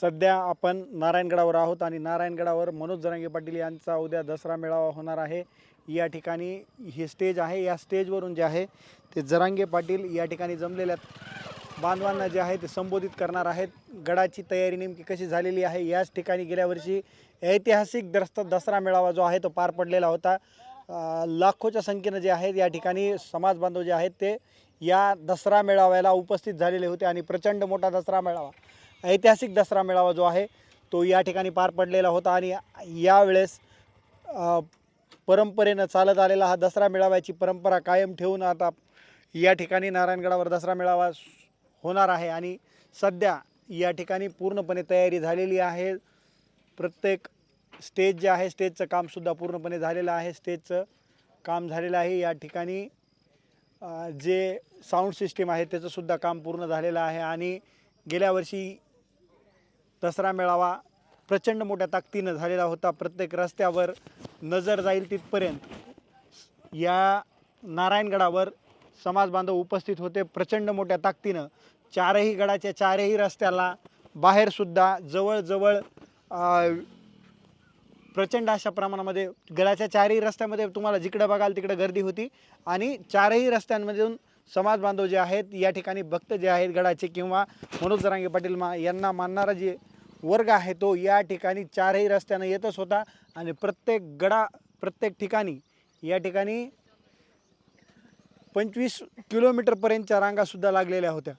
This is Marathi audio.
सध्या आपण नारायणगडावर आहोत आणि नारायणगडावर मनोज जरांगे पाटील यांचा उद्या दसरा मेळावा होणार आहे. या ठिकाणी हे स्टेज आहे. या स्टेजवरून जे आहे ते जरांगे पाटील या ठिकाणी जमलेल्या बांधवांना जे आहे ते संबोधित करणार आहेत. गडाची तयारी नेमकी कशी झालेली आहे? याच ठिकाणी गेल्या वर्षी ऐतिहासिक दस्त दसरा मेळावा जो आहे तो पार पडलेला होता. लाखोच्या संख्येनं जे आहेत या ठिकाणी समाज बांधव जे आहेत ते या दसरा मेळाव्याला उपस्थित झालेले होते आणि प्रचंड मोठा दसरा मेळावा. ऐतिहासिक दसरा मेळावा जो आहे तो या ठिकाणी पार पडलेला होता आणि यावेळेस परंपरेनं चालत आलेला हा दसरा मेळाव्याची परंपरा कायम ठेवून आता या ठिकाणी नारायणगडावर दसरा मेळावा होणार आहे आणि सध्या या ठिकाणी पूर्णपणे तयारी झालेली आहे. प्रत्येक स्टेज जे आहे स्टेजचं कामसुद्धा पूर्णपणे झालेलं आहे. स्टेजचं काम झालेलं आहे. या ठिकाणी जे साऊंड सिस्टीम आहे त्याचंसुद्धा काम पूर्ण झालेलं आहे आणि गेल्या वर्षी दसरा मेळावा प्रचंड मोठ्या ताकदीनं झालेला होता. प्रत्येक रस्त्यावर नजर जाईल तिथपर्यंत. या नारायणगडावर समाज बांधव उपस्थित होते. प्रचंड मोठ्या ताकदीनं चारही गडाच्या चारही रस्त्याला बाहेरसुद्धा जवळजवळ प्रचंड अशा प्रमाणामध्ये गडाच्या चारही रस्त्यामध्ये तुम्हाला जिकडं बघाल तिकडं गर्दी होती. आणि चारही रस्त्यांमधून समाज बांधव जे आहेत या ठिकाणी भक्त जे आहेत गडाचे किंवा मनोज जरांगे पाटील मा यांना मानणारा जे वर्ग आहे तो या ठिकाणी चारही रस्त्यानं येतच होता आणि प्रत्येक गडा प्रत्येक ठिकाणी या ठिकाणी पंचवीस किलोमीटरपर्यंतच्या रांगासुद्धा लागलेल्या होत्या.